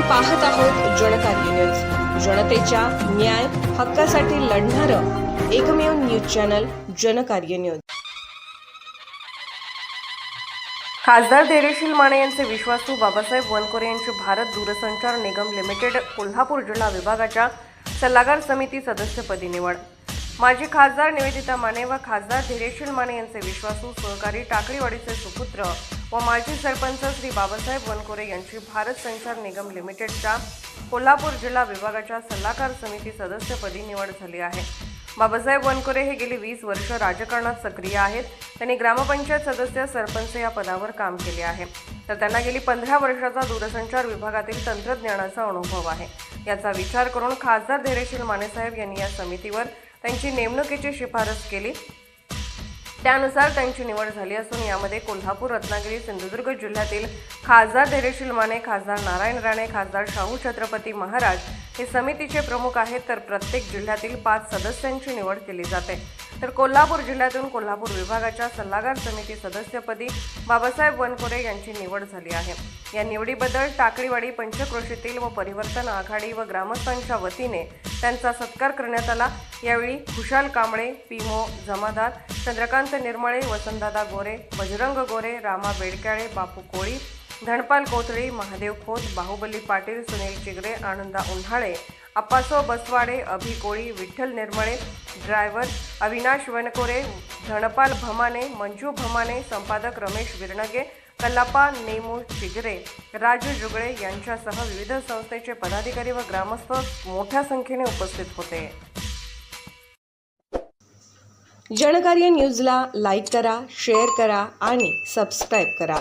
पाहत आहोत जनकार्य न्यूज जनतेच्या न्याय हक्कासाठी लढणारं एकमेव न्यूज चॅनल जनकार्य न्यूज खासदार धैर्यशील माने यांचे विश्वासू बाबासाहेब वनकोरे यांचे भारत दूरसंचार निगम लिमिटेड कोल्हापूर जिल्हा विभागाच्या सल्लागार समिती सदस्यपदी निवड. माजी खासदार निवेदिता माने व खासदार धैर्यशील माने यांचे विश्वासू सहकारी टाकळीवाडीचे सुपुत्र व माजी सरपंच श्री बाबासाहेब वनकोरे यांची भारत संचार निगम लिमिटेडच्या कोल्हापूर जिल्हा विभागाच्या सल्लागार समिती सदस्यपदी निवड झाली आहे. बाबासाहेब वनकोरे हे गेली वीस वर्ष राजकारणात सक्रिय आहेत. त्यांनी ग्रामपंचायत सदस्य सरपंच या पदावर काम केले आहे. तर त्यांना गेली पंधरा वर्षाचा दूरसंचार विभागातील तंत्रज्ञानाचा अनुभव आहे. याचा विचार करून खासदार धैर्यशील मानेसाहेब यांनी या समितीवर त्यांची नेमणुकीची शिफारस केली. त्यानुसार त्यांची निवड झाली असून यामध्ये कोल्हापूर रत्नागिरी सिंधुदुर्ग जिल्ह्यातील खासदार धैर्यशील माने खासदार नारायण राणे खासदार शाहू छत्रपती महाराज हे समितीचे प्रमुख आहेत तर प्रत्येक जिल्ह्यातील पाच सदस्यांची निवड केली जाते. तर कोल्हापूर जिल्ह्यातून कोल्हापूर विभागाच्या सल्लागार समिती सदस्यपदी बाबासाहेब वनकोरे यांची निवड झाली आहे. या निवडीबद्दल टाकळीवाडी पंचक्रोशीतील व परिवर्तन आघाडी व ग्रामस्थांच्या वतीने त्यांचा सत्कार करण्यात आला. यावेळी खुशाल कांबळे पिमो जमादार चंद्रकांत निर्मळे वसंतदादा गोरे बजरंग गोरे रामा बेडकाळे बापू कोळी धनपाल कोथळी महादेव खोत बाहुबली पाटील सुनील चिगरे आनंदा उन्हाळे अप्पासो बसवाडे अभि कोळी विठ्ठल निर्मळे ड्रायव्हर अविनाश वनकोरे धनपाल भमाने मंजू भमाने संपादक रमेश विरणगे कल्लापा नेमू शिगरे राजू जुगळे यांच्यासह विविध संस्थेचे पदाधिकारी व ग्रामस्थ मोठ्या संख्येने उपस्थित होते. जनकार्य न्यूजला लाईक करा शेअर करा आणि सबस्क्राईब करा.